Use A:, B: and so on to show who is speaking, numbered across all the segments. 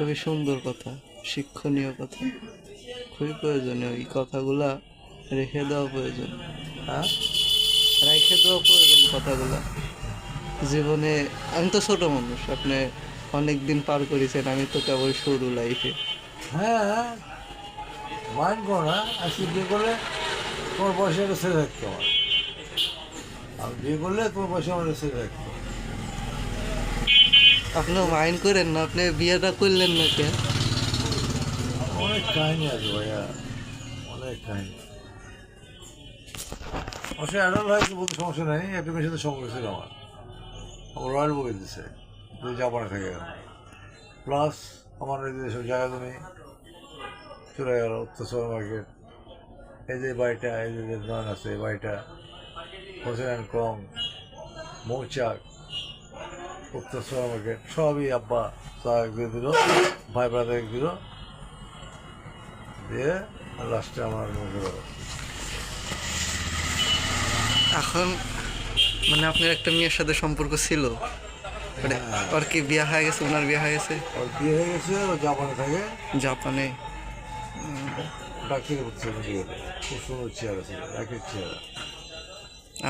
A: খুবই সুন্দর কথা, শিক্ষণীয় কথা। খুবই প্রয়োজনীয়। এই কথাগুলা রেখে দেওয়া প্রয়োজন।
B: হ্যাঁ?
A: রেখে দেওয়া প্রয়োজন কথাগুলা। জীবনে, আমি তো ছোট মানুষ, আপনি অনেক দিন পার করেছেন, আমি তো কেবল শুরু লাইফে
B: হ্যাঁ করো না বিয়ে করলে তোমার বয়সে ছেলে থাকতো আমার আমি বিয়ে করলে তোমার বয়সে আমার ছেলে থাকতো
A: আপনিও মাইন্ড করেন না, আপনি বিয়েটা করলেন না কে
B: অনেক কাহিনী আছে ভাইয়া, অনেক কাহিনী। অবশ্য অ্যাডাল্ট হয়েছে বলতে সমস্যা নেই একটা মেয়ের সাথে সম্পর্ক ছিল আমার। আমার রয়্যাল বকে দিচ্ছে দুই জাপানে থেকে। গেল প্লাস আমার এই যে সব জায়গা জমি চলে গেল, উত্তর সুপার মার্কেট। এই যে বাড়িটা, এই যে আছে বাড়িটা, Hossain and Co, Mouchak. Super market সবই আব্বা তার দিয়ে দিল ভাই ব্রাদার দিল দিয়ে লাস্টে আমার মুখে
A: এখন মানে আপনার একটা মেয়ের সাথে সম্পর্ক ছিল? মানে
B: হ্যাঁ।
A: ওর কি বিয়ে হয়ে গেছে ওনার বিয়ে হয়ে গেছে?
B: ওর বিয়ে হয়ে গেছে ও জাপানে থাকে।
A: জাপানে।
B: ডাক্তারি করছে খুব সুন্দর চেয়ার আছে একের চেয়ার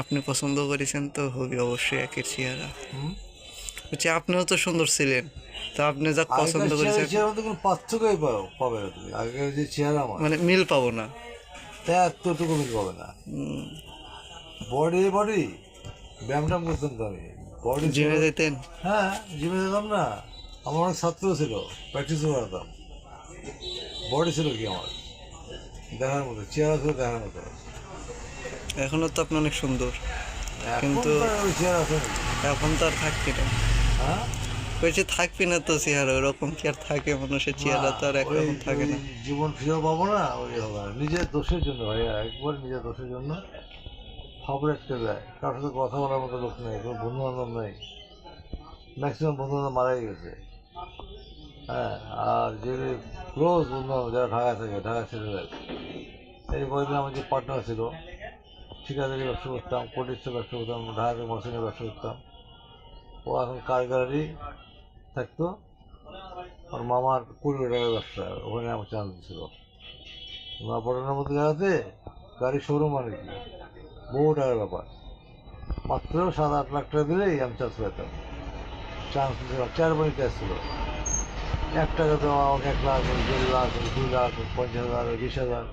A: আপনি পছন্দ করেছেন তো হবে অবশ্যই একের চেহারা।
B: হুম?
A: বলছি আপনিও তো সুন্দর ছিলেন। তো আপনি যা পছন্দ করেছেন।
B: কোনো পার্থক্যই পাবে না তুমি। আগের যে আমার
A: মানে মিল পাবো না।
B: তা এতটুকু মিল পাবে না। বডি বডি ব্যায়াম ট্যাম করতাম তো আমি। বডি
A: জিমে যেতেন?
B: হ্যাঁ জিমে যেতাম না। আমার অনেক ছাত্র ছিল প্র্যাকটিসও করাতাম। বডি ছিল কি আমার? দেখার মতো চেয়ার ছিল দেখার মতো।
A: এখনও তো আপনি অনেক সুন্দর।
B: এখন
A: কিন্তু- এখন তো আর থাকবি না। বলছি থাকবি না তো চেহারা ওরকম কি আর থাকে মানুষের চেহারা তো আর একরকম থাকে না।
B: জীবন ফিরে পাবো না ওই হবে নিজের দোষের জন্য ভাইয়া একবার নিজের দোষের জন্য খবর একটা দেয় কারোর সাথে কথা বলার মতো লোক নেই কোনো বন্ধু বান্ধব নেই। ম্যাক্সিমাম বন্ধু বান্ধব মারাই গেছে। হ্যাঁ আর যে ক্লোজ বন্ধু বান্ধব যারা ঢাকা থাকে ঢাকা ছেড়ে যায় এই কয়েকদিন আমার যে পার্টনার ছিল ঠিকাদারি ব্যবসা করতাম কোটিস্টের ব্যবসা করতাম ঢাকা মশিনের ব্যবসা করতাম। ও এখন কার গাড়ি থাকতো। আর মামার কুড়ি টাকার ব্যবসা, ওখানে আমার চান্স ছিল। নোয়াপাটনের মতো জায়গাতে গাড়ি শোরুম মানে কি? বহু টাকার ব্যাপার। মাত্র সাত আট লাখ টাকা দিলেই আমি চান্স পেতাম। চান্স চার বাড়িতে আসছিল। এক টাকা দেওয়া আমাকে এক লাখ, দেড় লাখ দুই লাখ, পঞ্চাশ হাজার, বিশ হাজার।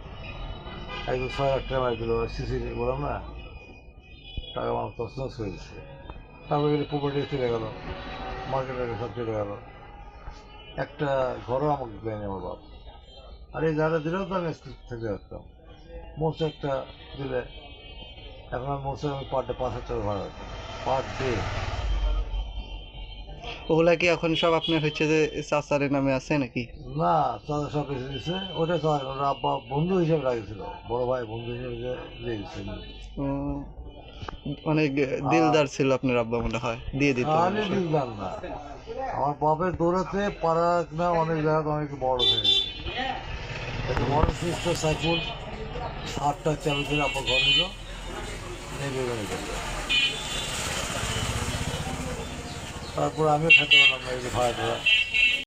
B: একদম ছয় লাখ টাকা দিল। সিসি বললাম না, টাকা আমার তসনস হয়ে গেছে। তারপরে গেলে প্রপার্টি চলে গেল মার্কেটে সব চলে গেল একটা ঘরও আমাকে দেয়নি আমার বাপ। আর এই যারা দিলেও তো আমি থেকে রাখতাম মোস্ট একটা দিলে এখন আমি মোস্ট আমি পার ডে পাঁচ হাজার টাকা ভাড়া পার ডে
A: ওগুলা কি এখন সব আপনার হচ্ছে যে চাচারের নামে আছে নাকি?
B: না তাদের সব এসে দিচ্ছে ওটা ওরা আব্বা বন্ধু হিসেবে রাখছিল বড় ভাই বন্ধু হিসেবে দিয়ে
A: অনেক দিলদার ছিল আপনার আব্বা মনে হয় দিয়ে দিত
B: খালি দিলদার না। আমার বাপের দৌড়াতে পাড়া না অনেক জায়গা অনেক বড় হয়ে গেছে। বড় সুস্থ সাইকেল আটটা চালু করে আব্বা ঘর নিল এই বেগুনি করল তারপর আমিও খেতে পারলাম না এই যে ভাড়া